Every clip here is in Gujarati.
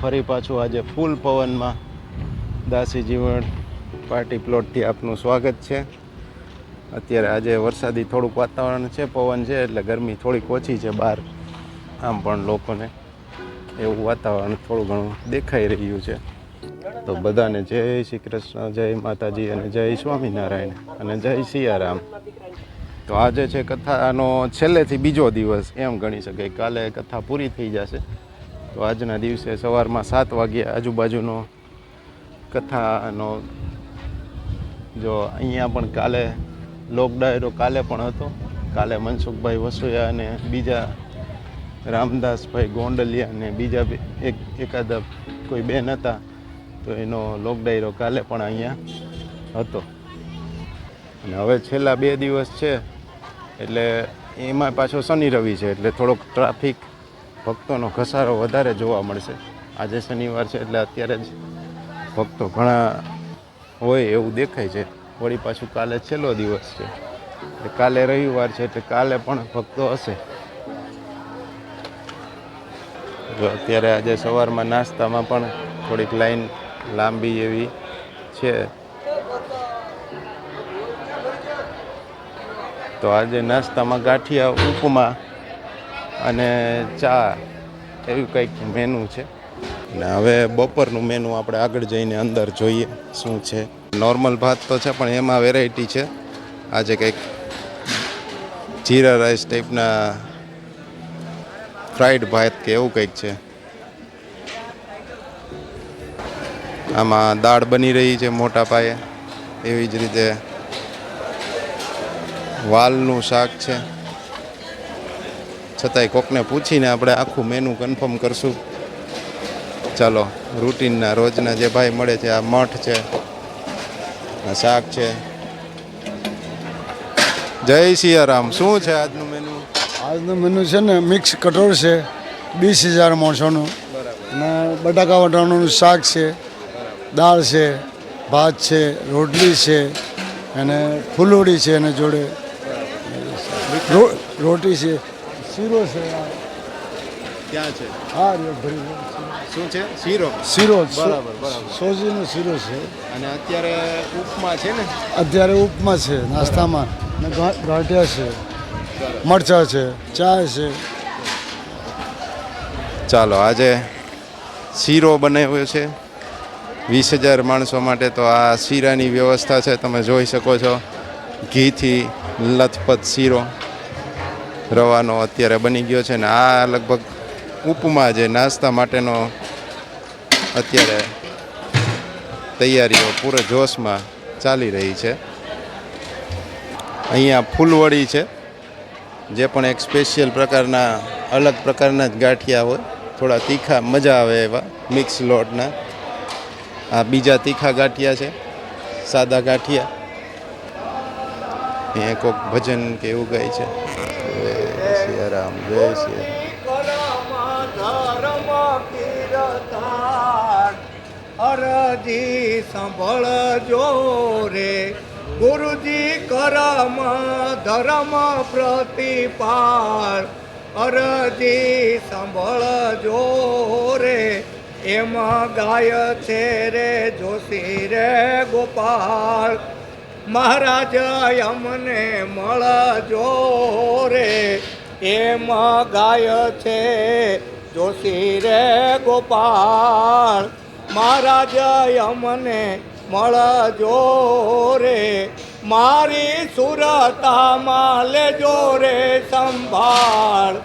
ફરી પાછું આજે ફૂલ પવનમાં દાસી જીવન પાર્ટી પ્લોટથી આપનું સ્વાગત છે. અત્યારે આજે વરસાદી થોડુંક વાતાવરણ છે, પવન છે, એટલે ગરમી થોડીક ઓછી છે બહાર. આમ પણ લોકોને એવું વાતાવરણ થોડું ઘણું દેખાઈ રહ્યું છે. તો બધાને જય શ્રી કૃષ્ણ, જય માતાજી અને જય સ્વામિનારાયણ અને જય સિયારામ. તો આજે છે કથાનો છેલ્લેથી બીજો દિવસ, એમ ગણી શકાય. કાલે કથા પૂરી થઈ જશે. તો આજના દિવસે સવારમાં સાત વાગ્યે આજુબાજુનો કથાનો જો અહીંયા પણ કાલે લોક ડાયરો કાલે પણ હતો. કાલે મનસુખભાઈ વસોયા અને બીજા રામદાસભાઈ ગોંડલિયા અને બીજા એક એકાદા કોઈ બેન હતા, તો એનો લોક ડાયરો કાલે પણ અહીંયા હતો. અને હવે છેલ્લા બે દિવસ છે, એટલે એમાં પાછો શનિ રવિ છે, એટલે થોડોક ટ્રાફિક ભક્તોનો ઘસારો વધારે જોવા મળશે. આજે શનિવાર છે એટલે અત્યારે જ ભક્તો ઘણા હોય એવું દેખાય છે. વળી પાછું કાલે છેલ્લો દિવસ છે. એટલે કાલે રવિવાર છે એટલે કાલે પણ ભક્તો હશે. અત્યારે આજે સવારમાં નાસ્તામાં પણ થોડીક લાઈન લાંબી એવી છે. તો આજે નાસ્તામાં ગાંઠિયા ઉપમા અને ચા એવું કંઈક મેનુ છે. ને હવે બપોરનું મેનુ આપણે આગળ જઈને અંદર જોઈએ શું છે. નોર્મલ ભાત તો છે, પણ એમાં વેરાયટી છે. આજે કંઈક જીરા રાઈસ ટાઈપના ફ્રાઈડ ભાત કે એવું કંઈક છે. આમાં દાળ બની રહી છે મોટા પાયે. એવી જ રીતે વાલનું શાક છે. છતાંય કોકને પૂછીને આપણે આખું મેનુ કન્ફર્મ કરશું. ચાલો રૂટીનના રોજના જે ભાઈ મળે છે આ મઠ છે આ શાક છે. જય સિયારામ શું છે આજનું મેનુ આજનું મેનુ છે ને મિક્સ કઠોળ છે વીસ હજાર માણસોનું. અને બટાકા વટાણાનું શાક છે દાળ છે ભાત છે રોટલી છે અને ફૂલોડી છે અને જોડે. રોટી છે. શીરો છે. ક્યાં છે? હા ભરી શું છે? શીરો? શીરો બરાબર, બરાબર. સોજીનો શીરો છે. અને અત્યારે ઉપમા છે ને? અત્યારે ઉપમા છે નાસ્તામાં. ને ગાંઠિયા છે. મરચાં છે ચા છે. ચાલો આજે શીરો બનાવ્યો છે. વીસ હજાર માણસો માટે તો આ શીરાની વ્યવસ્થા છે તમે જોઈ શકો છો. ઘીથી લથપથ શીરો. રવાનો અત્યારે બની ગયો છે ને આ લગભગ ઉપમા જે નાસ્તા માટેનો અત્યારે તૈયારીઓ પૂરે જોશમાં ચાલી રહી છે. અહીંયા ફૂલવડી છે, જે પણ એક સ્પેશિયલ પ્રકારના, અલગ પ્રકારના જ ગાંઠિયા હોય, થોડા તીખા, મજા આવે એવા મિક્સ લોટના. આ બીજા તીખા ગાંઠિયા છે, સાદા ગાંઠિયા. અહીંયા કોઈક ભજન કે એવું ગાય છે. જય સિયારામ જય સિયારામ. ધર્મ કીર્તન અરજી સંભળજો રે. ગુરુજી કરમ ધર્મ પ્રતિપાર અરજી સંભળજો રે. એમાં ગાય છે રે, જોશી રે ગોપાલ મહારાજ અમને મળજો રે, એમાં ગાય છે જોશી રે ગોપાળ. મહારાજ અમને મળજો રે, મારી સુરતામાં લેજો રે સંભાળ.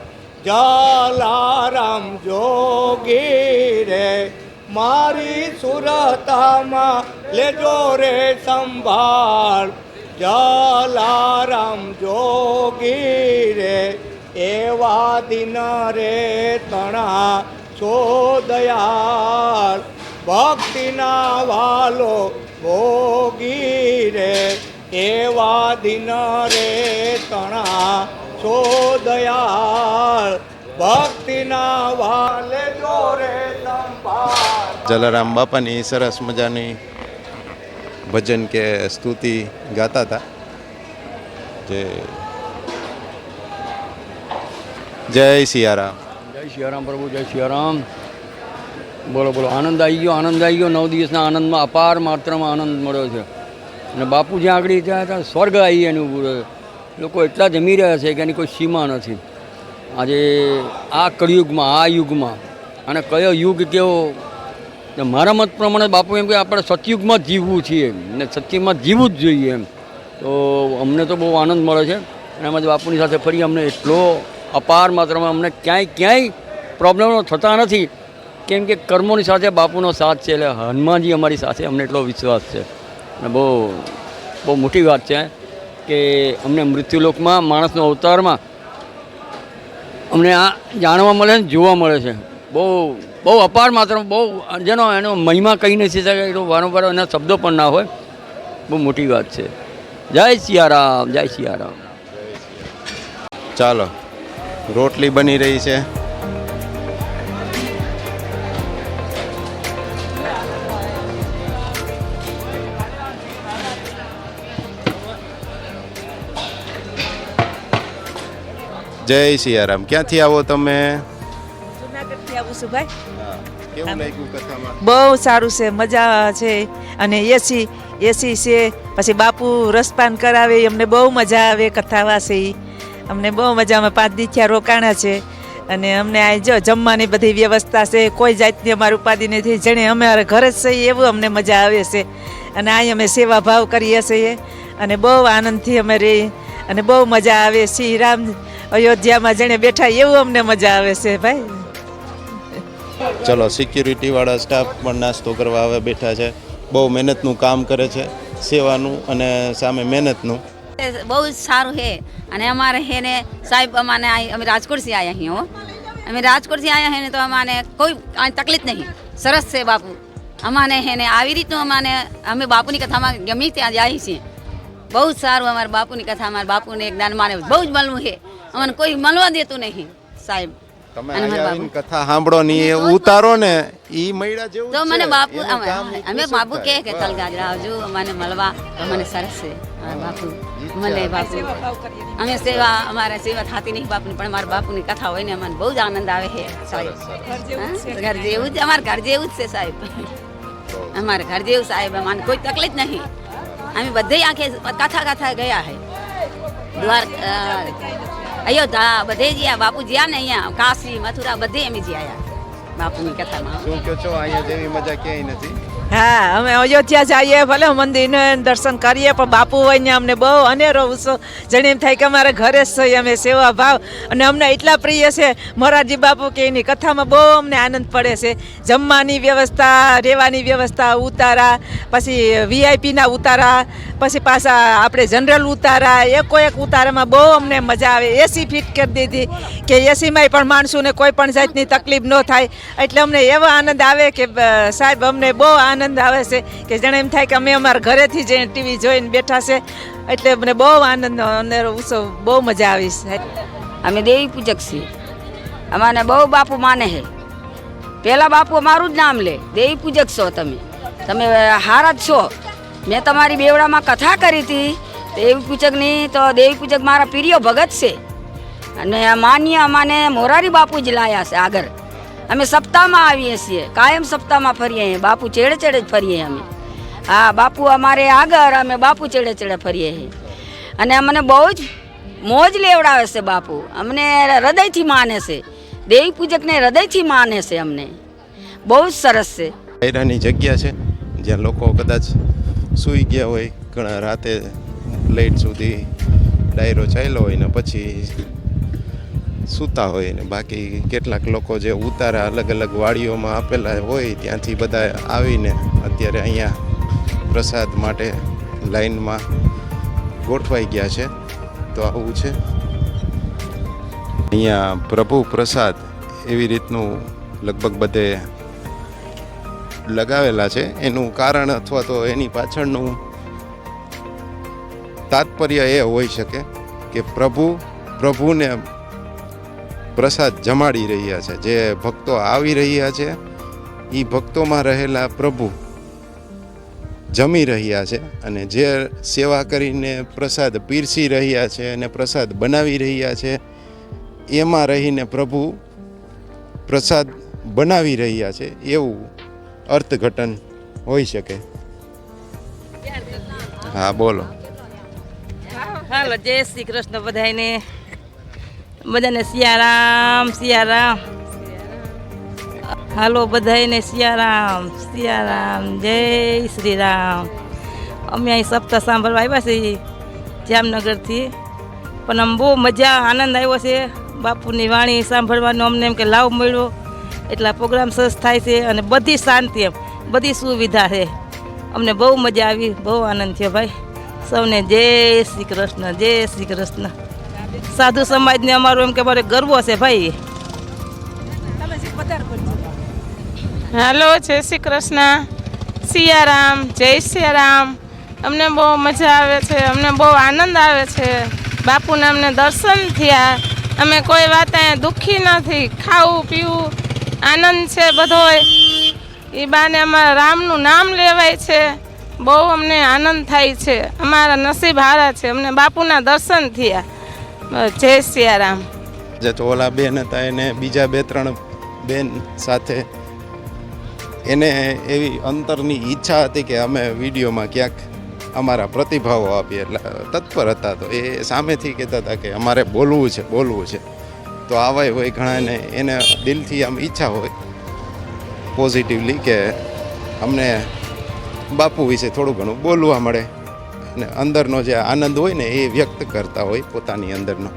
જલારામ જોગી રે મારી સુરતામાં લેજો રે સંભાળ. જલારામ જોગી રે, એવા દિન રે તણા છો દયાળ. ભક્તિના વાલો ભોગી રે, એવા દિન રે તણા છો દયાળ. ભક્તિના વાલે જો રે સંભાળ જલારામ બાપાની સરસ મજાની ભજન કે સ્તુતિ ગાતા હતા. જે જય સિયારામ. જય સિયારામ પ્રભુ, જય સિયારામ. બોલો બોલો. આનંદ આવી ગયો, આનંદ આવી ગયો. નવ દિવસના આનંદમાં અપાર માત્રામાં આનંદ મળ્યો છે. અને બાપુ જ્યાં આગળ ત્યાં ત્યાં સ્વર્ગ આવી એનું લોકો એટલા જમી રહ્યા છે કે એની કોઈ સીમા નથી. આજે આ કળયુગમાં, આ યુગમાં. અને કયો યુગ કેવો મારા મત પ્રમાણે બાપુ એમ કે આપણે સતયુગમાં જીવવું છીએ ને સત્યુગમાં જીવવું જ જોઈએ એમ. તો અમને તો બહુ આનંદ મળે છે. અને એમાં બાપુની સાથે ફરી અમને એટલો અપાર માત્રામાં અમને ક્યાંય ક્યાંય પ્રોબ્લેમો થતા નથી. કેમ કે કર્મોની સાથે બાપુનો સાથ છે, એટલે હનુમાનજી અમારી સાથે અમને એટલો વિશ્વાસ છે. અને બહુ બહુ મોટી વાત છે, કે અમને મૃત્યુલોકમાં, માણસનો અવતારમાં અમને આ જાણવા મળે ને જોવા મળે છે. બહુ બહુ અપાર માત્ર બહુ જેનો એનો મહિમા કહી નથી શકે એટલો વારંવાર એના શબ્દો પણ ના હોય. બહુ મોટી વાત છે. જય સિયારામ જય સિયારામ. ચાલો રોટલી બની રહી છે. જય સિયારામ. ક્યાંથી આવો તમે? જુનાગઢથી આવું છું ભાઈ. બહુ સારું છે, મજા છે. અને એસી એસી છે, પછી બાપુ રસપાન કરાવે, અમને બહુ મજા આવે કથા વાસે અમને બહુ મજા અમે પાંચ દીથિયા રોકાણા છે. અને અમને આ જો જમવાની બધી વ્યવસ્થા છે, કોઈ જાતની અમારી ઉપાધિ નથી. જેણે અમે ઘરે જ છીએ, એવું અમને મજા આવે છે. અને અહીં અમે સેવા ભાવ કરીએ છીએ. અને બહુ આનંદથી અમે રહી અને બહુ મજા આવે. શ્રી રામ અયોધ્યામાં જેણે બેઠા, એવું અમને મજા આવે છે, ભાઈ. ચલો સિક્યુરિટીવાળા સ્ટાફ પણ નાસ્તો કરવા આવે બેઠા છે. બહુ મહેનતનું કામ કરે છે, સેવાનું અને સામે મહેનતનું. બહુ જ સારું છે અને અમારે હે ને, સાહેબ અમાને અમે રાજકોટથી આવ્યા અહીં હો. અમે રાજકોટથી આવ્યા હે ને તો અમાને કોઈ તકલીફ નહીં. સરસ છે બાપુ. અમાને હે ને, આવી રીતનું અમાને, અમે બાપુની કથામાં ગમે ત્યાં જાય છીએ. બહુ જ સારું અમારા બાપુની કથા, અમારા બાપુને એક દાન માને બહુ જ મળવું છે અમને કોઈ મળવા દેતું નહીં, સાહેબ. તમે આવીને કથા સાંભળો ને એ ઉતારો ને ઈ મૈડા જેવું તો મને બાપુ અમે બાપુ કહે કે ચાલ ગાજરા આવજો મને મળવા તો મને સરસ છે. બાપુ મને બાપુ. અમે સેવા અમારે સેવા થતી નહીં બાપુની પણ મારા બાપુની કથા હોય ને અમને બહુ જ આનંદ આવે છે સાહેબ. ઘર જેવું જ અમારા ઘર જેવું જ છે સાહેબ. અમારે ઘર જેવું સાહેબ. અમારે કોઈ તકલીફ નહીં. અમે બધે આંખે કથા કથા ગયા હે દ્વાર અયોધ્યા, બધે જ્યાં બાપુ જ્યાં ને અહીંયા, કાશી, મથુરા, બધે અમે જ્યાં બાપુની કથામાં. શું કહો છો? અહીંયા જેવી મજા ક્યાંય નથી? હા, અમે અયોધ્યા જઈએ, ભલે મંદિરને દર્શન કરીએ, પણ બાપુ હોય ને અમને બહુ અનેરો ઉત્સવ. જેને એમ થાય કે અમારા ઘરે જ છીએ, અમે સેવા ભાવ. અને અમને એટલા પ્રિય છે, મોરારજી બાપુ કે એની કથામાં બહુ અમને આનંદ પડે છે. જમવાની વ્યવસ્થા, રહેવાની વ્યવસ્થા, ઉતારા, પછી વીઆઈપીના ઉતારા, પછી પાછા આપણે જનરલ ઉતારા એકો એક ઉતારામાં બહુ અમને મજા આવે. એસી ફિટ કરી દીધી કે એસીમાંય પણ માણસોને કોઈ પણ જાતની તકલીફ ન થાય. એટલે અમને એવો આનંદ આવે કે સાહેબ, અમને બહુ આનંદ આવે છે કે જાણે એમ થાય કે અમે અમારા ઘરેથી જ ટીવી જોઈને બેઠા છે, એટલે મને બહુ આનંદ અને ઉત્સવ બહુ મજા આવી છે. અમે દેવી પૂજક છીએ. અમારે બહુ બાપુ માને છે. પહેલાં બાપુ અમારું જ નામ લે. દેવી પૂજક છો તમે. તમે હારા જ છો. મેં તમારી બેવડામાં કથા કરી હતી. દેવી પૂજકની તો દેવી પૂજક મારા પ્રિય ભગત છે. અને માન્ય અમાને મોરારી બાપુ જ લાયા છે આગળ. અમે સપ્તાહમાં આવીએ છીએ. કાયમ સપ્તાહમાં ફરીએ છીએ. બાપુ ચેડે ચેડે જ ફરીએ અમે. હા, બાપુ અમારે આગળ, અમે બાપુ ચેડે ચેડે ફરીએ છીએ. અને અમને બહુ જ મોજ લેવડાવે છે બાપુ. અમને હૃદયથી માને છે. દેવી પૂજકને હૃદયથી માને છે અમને. બહુ જ સરસ છે. ડાયરાની જગ્યા છે. જ્યાં લોકો કદાચ સૂઈ ગયા હોય, ઘણા રાતે લેટ સુધી ડાયરો ચાલ્યો હોય ને પછી સૂતા હોય ને બાકી કેટલાક લોકો જે ઉતારા અલગ અલગ વાડીઓમાં આપેલા હોય ત્યાંથી બધા આવીને અત્યારે અહીંયા પ્રસાદ માટે લાઈનમાં ગોઠવાઈ ગયા છે. તો આવું છે. અહીંયા પ્રભુ પ્રસાદ એવી રીતનું લગભગ બધે લગાવેલા છે. એનું કારણ અથવા તો એની પાછળનું તાત્પર્ય એ હોઈ શકે કે પ્રભુ પ્રભુને પ્રસાદ જમાડી રહ્યા છે. જે ભક્તો આવી રહ્યા છે એ ભક્તોમાં રહેલા પ્રભુ જમી રહ્યા છે અને જે સેવા કરીને પ્રસાદ પીરસી રહ્યા છે અને પ્રસાદ બનાવી રહ્યા છે, એમાં રહીને પ્રભુ પ્રસાદ બનાવી રહ્યા છે, એવું અર્થઘટન હોઈ શકે. હા, બોલો. હાલો, જય શ્રી કૃષ્ણ બધાને બધાને સિયારામ સિયારામ. હાલો બધાને સિયારામ સિયારામ, જય શ્રી રામ અમે અહીં સપ્તાહ સાંભળવા આવ્યા છીએ જામનગરથી. પણ આમ બહુ મજા, આનંદ આવ્યો છે. બાપુની વાણી સાંભળવાનો અમને એમ કે લાભ મળ્યો. એટલા પ્રોગ્રામ સરસ થાય છે અને બધી શાંતિ એમ, બધી સુવિધા છે. અમને બહુ મજા આવી, બહુ આનંદ થયો ભાઈ. સૌને જય શ્રી કૃષ્ણ, જય શ્રી કૃષ્ણ. સાધુ સમાજને અમારું એમ કે મારે ગર્વ છે ભાઈ. હાલો, જય શ્રી કૃષ્ણ. સિયારામ, જય સિયારામ. અમને બહુ મજા આવે છે, અમને બહુ આનંદ આવે છે. બાપુના અમને દર્શન થયા. અમે કોઈ વાત અહીંયા દુઃખી નથી. ખાવું, પીવું, આનંદ છે બધોય. એ બાને અમારા રામનું નામ લેવાય છે. બહુ અમને આનંદ થાય છે. અમારા નસીબ હારા છે. અમને બાપુના દર્શન થયા. જય સિયારામ. જે તો ઓલા બેન હતા, એને બીજા બે ત્રણ બેન સાથે એને એવી અંતરની ઈચ્છા હતી કે અમે વિડીયોમાં ક્યાંક અમારા પ્રતિભાવો આપીએ. એટલે તત્પર હતા તો એ સામેથી કહેતા હતા કે અમારે બોલવું છે બોલવું છે. તો આવાય હોય ઘણાને એને દિલથી આમ ઈચ્છા હોય પોઝિટિવલી કે અમને બાપુ વિશે થોડું ઘણું બોલવા મળે. અને અંદરનો જે આનંદ હોય ને એ વ્યક્ત કરતા હોય પોતાની અંદરનો.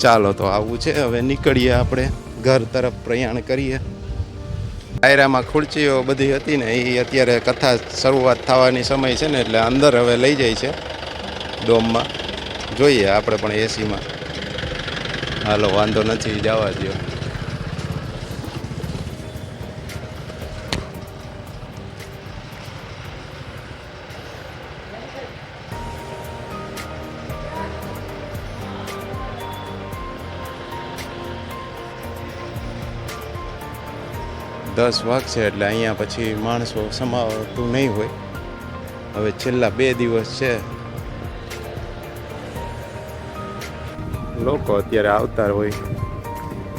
ચાલો તો આવું છે. હવે નીકળીએ આપણે ઘર તરફ પ્રયાણ કરીએ. ડાયરામાં ખુરચીઓ બધી હતી ને એ અત્યારે કથા શરૂઆત થવાની સમય છે ને એટલે અંદર હવે લઈ જાય છે ડોમમાં. જોઈએ આપણે પણ એસીમાં હાલો, વાંધો નથી, જવા દો દસ વાગશે એટલે અહીંયા પછી માણસો સમાવતું નહીં હોય. હવે છેલ્લા બે દિવસ છે. લોકો અત્યારે આવતા હોય.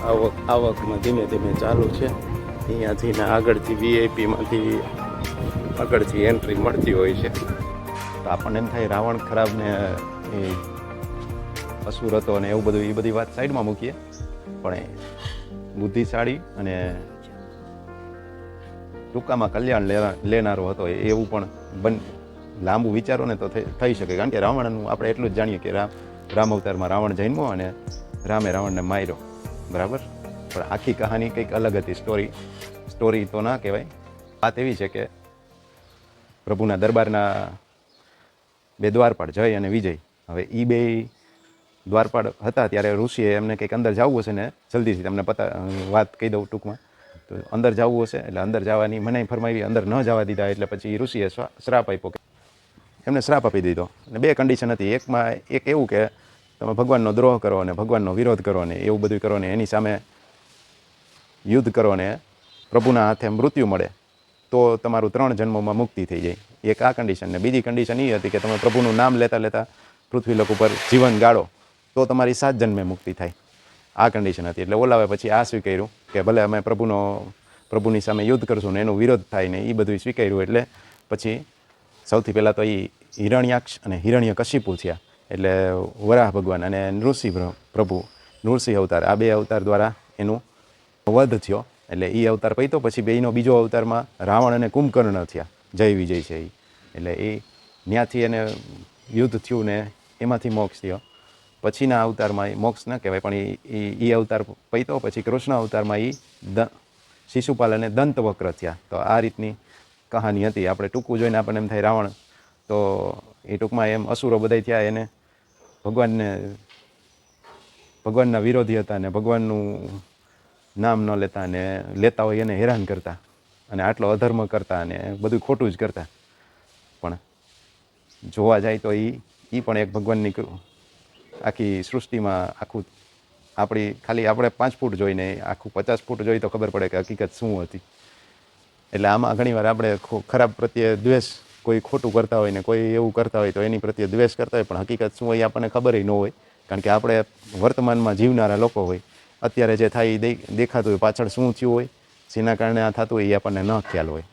આવક, આવકમાં ધીમે ધીમે ચાલુ છે. અહીંયાથી ને આગળથી વીઆઈપીમાંથી આગળથી એન્ટ્રી મળતી હોય છે. તો આપણને એમ થાય રાવણ ખરાબ ને એ અસુર હતો અને એવું બધું, એ બધી વાત સાઈડમાં મૂકીએ. પણ બુદ્ધિશાળી અને ટૂંકામાં કલ્યાણ લેનારો હતો. એવું પણ બન લાંબુ વિચારો ને તો થઈ શકે. કારણ કે રાવણનું આપણે એટલું જ જાણીએ કે રામ રામ અવતારમાં રાવણ જન્મો અને રામે રાવણને માર્યો. બરાબર? પણ આખી કહાની કંઈક અલગ હતી. સ્ટોરી સ્ટોરી તો ના કહેવાય. વાત એવી છે કે પ્રભુના દરબારના બે દ્વારપાળ, જય અને વિજય. હવે એ બે દ્વારપાળ હતા ત્યારે ઋષિએ એમને કંઈક અંદર જવું હશે ને, જલ્દીથી તમને પતા વાત કહી દઉં ટૂંકમાં. તો અંદર જવું હશે એટલે અંદર જવાની મનાઈ ફરમાવી, અંદર ન જવા દીધા એટલે પછી ઋષિએ શ્રા- શ્રાપ આપ્યો કે એમને શ્રાપ આપી દીધો. અને બે કન્ડિશન હતી. એકમાં એક એવું કે તમે ભગવાનનો દ્રોહ કરો અને ભગવાનનો વિરોધ કરો ને એવું બધું કરો ને એની સામે યુદ્ધ કરો ને પ્રભુના હાથે મૃત્યુ મળે, તો તમારું ત્રણ જન્મોમાં મુક્તિ થઈ જાય. એક આ કન્ડિશન ને. બીજી કન્ડિશન એ હતી કે તમે પ્રભુનું નામ લેતા લેતા પૃથ્વીલોક ઉપર જીવન ગાળો, તો તમારી સાત જન્મે મુક્તિ થાય. આ કન્ડિશન હતી. એટલે ઓલાવે પછી આ સ્વીકાર્યું કે ભલે અમે પ્રભુનો, પ્રભુની સામે યુદ્ધ કરશું ને એનો વિરોધ થાય ને એ બધું સ્વીકાર્યું. એટલે પછી સૌથી પહેલાં તો એ હિરણ્યાક્ષ અને હિરણ્ય કશિપુ થયા. એટલે વરાહ ભગવાન અને નૃસિંહ પ્રભુ નૃસિંહ અવતાર. આ બે અવતાર દ્વારા એનું વધ થયો. એટલે એ અવતાર પૈતો, પછી બેયનો બીજો અવતારમાં રાવણ અને કુંભકર્ણ થયા. જય વિજય છે એ એટલે એ ત્યાંથી એને યુદ્ધ થયું ને એમાંથી મોક્ષ થયો. પછીના અવતારમાં એ મોક્ષ ન કહેવાય, પણ એ એ અવતાર પૈતો, પછી કૃષ્ણ અવતારમાં એ શિશુપાલ અને દંતવક્ર થયા. તો આ રીતની કહાની હતી. આપણે ટૂંકું જોઈને આપણને એમ થાય, રાવણ, તો એ ટૂંકમાં એમ અસુરો બધાય થયા. એને ભગવાનને, ભગવાનના વિરોધી હતા ને ભગવાનનું નામ ન લેતા ને લેતા હોય એને હેરાન કરતા અને આટલો અધર્મ કરતા અને બધું ખોટું જ કરતા. પણ જોવા જાય તો એ એ પણ એક ભગવાનની આખી સૃષ્ટિમાં આખું આપણી ખાલી આપણે પાંચ ફૂટ જોઈને આખું પચાસ ફૂટ જોઈ તો ખબર પડે કે હકીકત શું હતી. એટલે આમાં ઘણીવાર આપણે ખરાબ પ્રત્યે દ્વેષ કોઈ ખોટું કરતા હોય ને કોઈ એવું કરતા હોય તો એની પ્રત્યે દ્વેષ કરતા હોય, પણ હકીકત શું હોય આપણને ખબર ન હોય. કારણ કે આપણે વર્તમાનમાં જીવનારા લોકો હોય. અત્યારે જે થાય એ દેખાતું હોય, પાછળ શું થયું હોય, જેના કારણે આ થતું હોય એ આપણને ન ખ્યાલ હોય.